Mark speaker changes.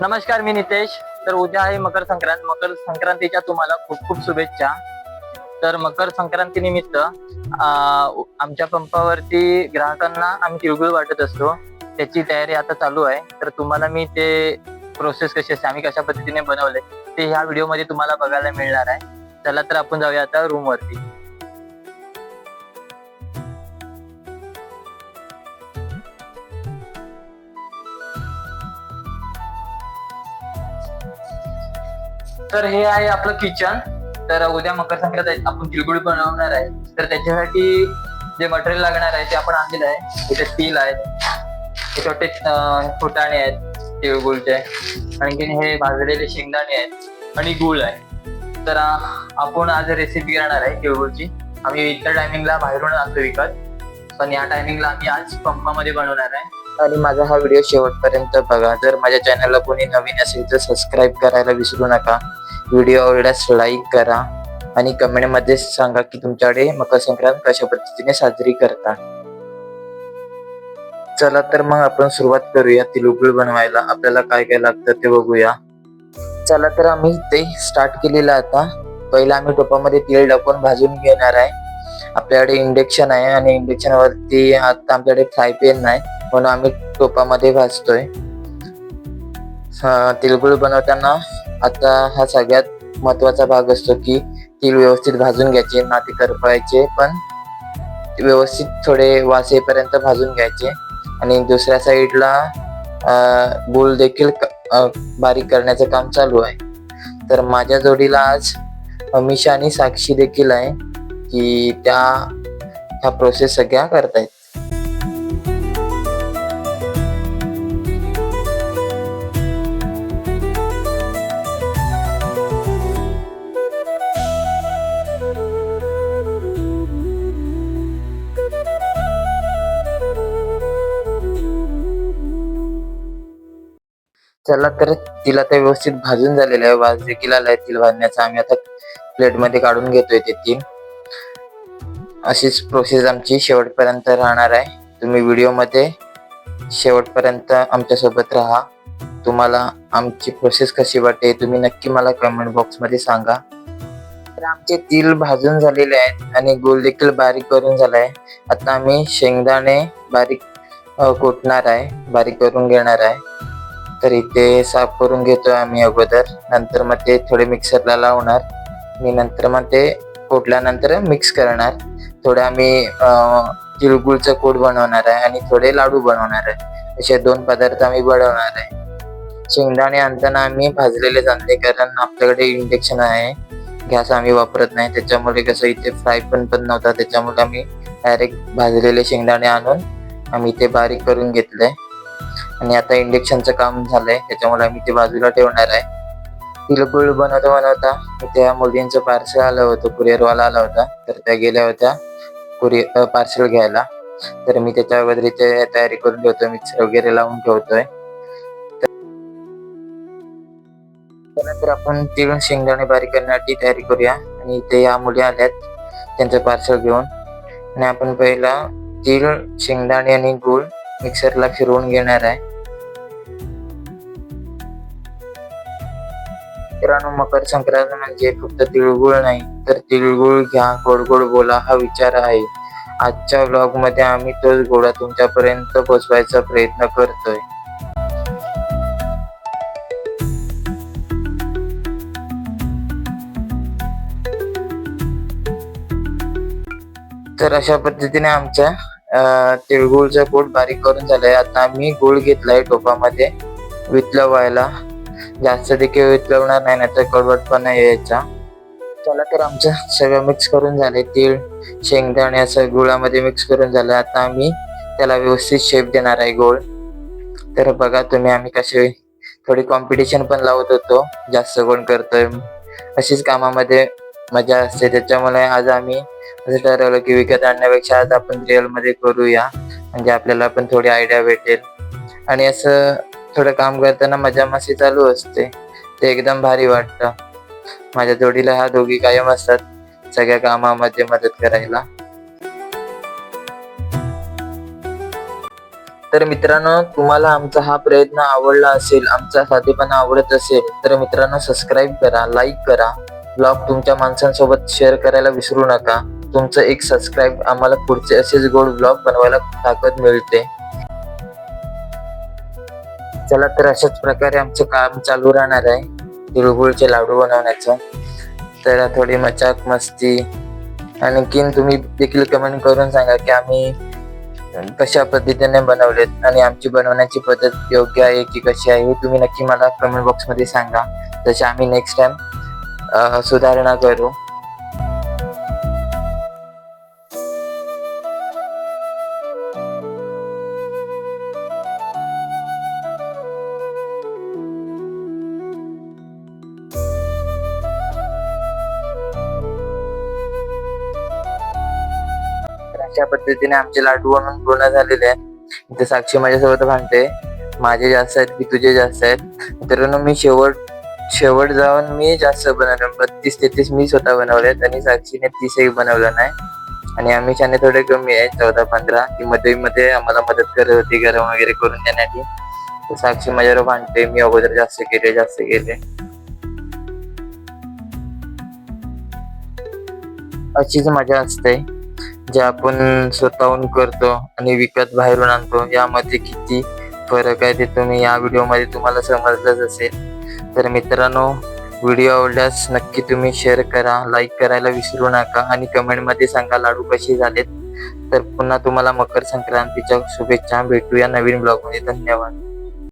Speaker 1: नमस्कार मी नितेश. तर उद्या आहे मकर संक्रांत. मकर संक्रांतीच्या तुम्हाला खूप खूप शुभेच्छा. तर मकर संक्रांती निमित्त आमच्या पंपावरती ग्राहकांना आम्ही तिळगुळ वाटत असतो. त्याची तयारी आता चालू आहे. तर तुम्हाला मी ते प्रोसेस कशी असते आम्ही कशा पद्धतीने बनवले ते ह्या व्हिडिओमध्ये तुम्हाला बघायला मिळणार आहे. चला तर आपण जाऊया आता रूम तर हे आहे आपलं किचन तर उद्या मकर संक्रांत आपण तिळगुळ बनवणार आहे. तर त्याच्यासाठी जे मटेरियल लागणार आहे ते आपण आणलेलं आहे. इथे तिल आहेत छोटे फुटाणे आहेत तिळगुळचे. आणखीन हे भाजलेले शेंगदाणे आहेत आणि गुळ आहे. तर आपण आज रेसिपी करणार आहे तिळगुळची. आम्ही इतर टायमिंगला बाहेरून आणतो विकत. पण या टायमिंगला आम्ही आज पंपामध्ये बनवणार आहे. आणि माझा हा व्हिडिओ शेवटपर्यंत बघा. जर माझ्या चॅनलला कोणी नवीन असेल तर सबस्क्राईब करायला विसरू नका. व्हिडिओ आवडल्यास लाईक करा आणि कमेंटमध्ये सांगा की तुमच्याकडे मकर संक्रांत कशा पद्धतीने साजरी करता. चला तर मग आपण सुरुवात करूया. तिळगुळ बनवायला. आपल्याला काय काय लागतं ते बघूया. चला तर आम्ही ते स्टार्ट केलेलं आता. पहिला आम्ही टोपामध्ये तेल टाकून भाजून घेणार आहे. आपल्याकडे इंडक्शन आहे आणि इंडक्शनवरती आता आमच्याकडे फ्राय पॅन नाही. म्हणून आम्ही टोपामध्ये भाजतोय. हा, तिळगुळ बनवताना आता हा सगळ्यात महत्त्वाचा भाग असतो की तीळ व्यवस्थित भाजून घ्यायचे ना ते करपायचे पण व्यवस्थित थोडे वास येईपर्यंत भाजून घ्यायचे. आणि दुसऱ्या साईडला गुळ देखील क- बारीक करण्याचं काम चालू आहे. तर माझ्या जोडीला आज अमिषा आणि साक्षी देखील आहे की त्या ह्या प्रोसेस सगळ्या करतायत. चला तर तिला ते व्यवस्थित भाजून झालेलं आहे. वास देखील आलाय तिल भाजण्याचा. आम्ही आता प्लेटमध्ये काढून घेतोय ते तीन. अशीच प्रोसेस आमची शेवटपर्यंत राहणार आहे. तुम्ही व्हिडिओमध्ये शेवटपर्यंत आमच्यासोबत राहा. तुम्हाला आमची प्रोसेस कशी वाटते तुम्ही नक्की मला कमेंट बॉक्समध्ये सांगा. तर आमचे तिल भाजून झालेले आहेत आणि गोल देखील बारीक करून झालाय. आता आम्ही शेंगदाणे बारीक कोटणार कुटणार आहे. बारीक करून घेणार आहे. तर इथे साफ करून घेतोय आम्ही अगोदर. नंतर मग ते थोडे मिक्सरला लावणार. आणि नंतर मग ते फोडल्यानंतर मिक्स करणार. थोडं आम्ही तिळगुळचं कोड बनवणार आहे आणि थोडे लाडू बनवणार आहे. असे दोन पदार्थ आम्ही बनवणार आहे. शेंगदाणे आणताना आम्ही भाजलेले आणले कारण आपल्याकडे इंडक्शन आहे. गॅस आम्ही वापरत नाही. त्याच्यामुळे कसं इथे फ्राय पण पण नव्हता. त्याच्यामुळे आम्ही डायरेक्ट भाजलेले शेंगदाणे आणून आम्ही ते बारीक करून घेतले. आणि आता इंडक्शनचं काम झालंय. त्याच्यामुळे आम्ही ते बाजूला ठेवणार आहे. तिलगुळ बनवता बनवता त्या मुलींचं पार्सल आलं होतं. कुरिअरवाला आला होता. तर त्या गेल्या होत्या कुरिअर पार्सल घ्यायला. तर मी त्याच्या अगोदर इथे तयारी करून ठेवतो. मिक्सर वगैरे लावून ठेवतोय. त्यानंतर आपण तिळ शेंगदाणे बारीक करण्यासाठी तयारी करूया. आणि इथे या मुली आल्यात. त्यांचं पार्सल घेऊन. आणि आपण पहिला तीळ शेंगदाणे आणि गूळ मिक्सरला फिरवून घेणार आहे. मित्रांनो मकर संक्रांत म्हणजे फक्त तिळगुळ नाही तर तिळगुळ घ्या गोड गोड बोला हा विचार आहे. आजच्या व्लॉगमध्ये आम्ही तोच गोळा तुमच्यापर्यंत पोहोचवायचा प्रयत्न करतोय. तर अशा पद्धतीने आमच्या तिळगुळचा पोट बारीक करून झालाय. आता आम्ही गुळ घेतलाय टोपामध्ये वितलवायला जास्त देखील वितलवणार नाही नाहीतर कडवटपणा यायचा. चला तर आमचं सगळं मिक्स करून झाले. तीळ शेंगदाणे असं गुळामध्ये मिक्स करून झालं. आता आम्ही त्याला व्यवस्थित शेप देणार आहे गोळ तर बघा तुम्ही आम्ही कसे थोडी कॉम्पिटिशन पण लावत होतो. जास्त कोण करतोय. अशीच कामामध्ये मजा असते. त्याच्यामुळे आज आम्ही असं ठरवलं की विकत आणण्यापेक्षा आज आपण रिअलमध्ये करूया. म्हणजे आपल्याला पण थोडी आयडिया भेटेल. आणि असं थोडं काम करताना मजा मस्ती चालू असते. ते एकदम भारी वाटतं. माझ्या जोडीला ह्या दोघी कायम असतात. सगळ्या कामामध्ये मदत करायला. तर तर मित्रांनो तुम्हाला आमचा हा प्रयत्न आवडला असेल आमचा साधेपणा आवडत असेल तर मित्रांनो सबस्क्राईब करा लाईक करा. ब्लॉग तुमच्या माणसांसोबत शेअर करायला विसरू नका. तुमचं एक सबस्क्राईब आम्हाला पुढचे असेच गोड ब्लॉग बनवायला ताकद मिळते. चला तर अशाच प्रकारे आमचं काम चालू राहणार आहे. तिळगुळचे लाडू बनवण्याचं. तर थोडी मजाक मस्ती. आणखीन तुम्ही देखील कमेंट करून सांगा की आम्ही कशा पद्धतीने बनवलेत आणि आमची बनवण्याची पद्धत योग्य आहे की कशी आहे हे तुम्ही नक्की मला कमेंट बॉक्समध्ये सांगा. तसे आम्ही नेक्स्ट टाइम सुधारणा करू. अशा पद्धतीने आमचे लाडू म्हणून पूर्ण झालेले आहेत इथे साक्षी माझ्यासोबत भांडते. माझे जास्त आहेत की तुझे जास्त आहेत. मित्रांनो मी शेवट शेवट जाऊन मी जास्त बनवले. बत्तीस तेहतीस मी स्वतः बनवलेत आणि साक्षीने तीसही बनवलं नाही. आणि आम्ही थोडे कमी आहे चौदा पंधरा. ती मध्ये मध्ये आम्हाला मदत करत होती गरम वगैरे करून देण्याची. तर साक्षी माझ्यावर भांडते. मी अगोदर जास्त केले जास्त केले. अशीच मजा असते. जे आपण स्वतःहून करतो आणि विकत बाहेरून आणतो यामध्ये किती फरक आहे ते तुम्ही या व्हिडिओमध्ये तुम्हाला समजलंच असेल. तर मित्रांनो व्हिडिओ आवडल्यास नक्की तुम्ही शेअर करा लाईक करायला विसरू नका आणि कमेंटमध्ये सांगा लाडू कसे झालेत. तर पुन्हा तुम्हाला मकर संक्रांतीच्या शुभेच्छा भेटूया नवीन ब्लॉगमध्ये धन्यवाद.